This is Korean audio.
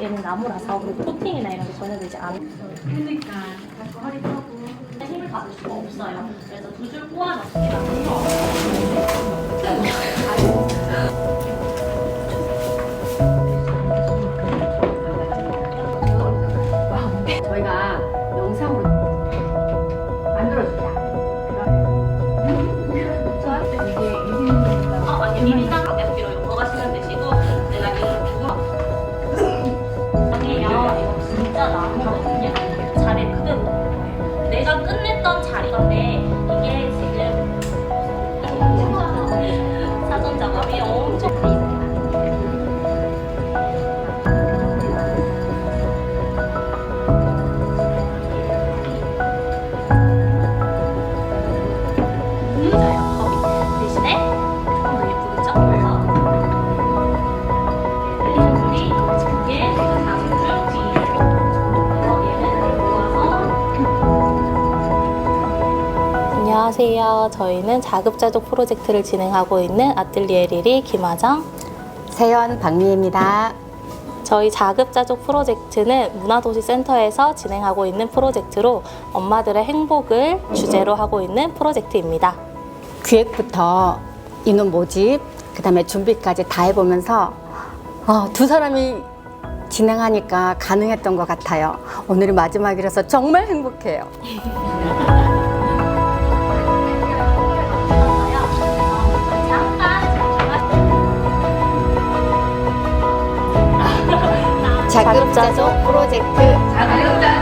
얘는 나무라서 그리고 코팅이나 이런 게 전혀 되지 않아요. 그러니까 자꾸 허리 펴고 힘을 받을 수가 없어요. 그래서 두 줄 꼬아 넣기 나눠서 저희가 나무거든요. 자리 그대로 내가 끝냈던 자리인데 안녕하세요. 저희는 자급자족 프로젝트를 진행하고 있는 아뜰리에 리리 김화정. 세연 박미입니다. 저희 자급자족 프로젝트는 문화도시센터에서 진행하고 있는 프로젝트로 엄마들의 행복을 주제로 하고 있는 프로젝트입니다. 기획부터 인원 모집, 그다음에 준비까지 다 해보면서 어, 두 사람이 진행하니까 가능했던 것 같아요. 오늘이 마지막이라서 정말 행복해요. 자급자족 프로젝트. 자급자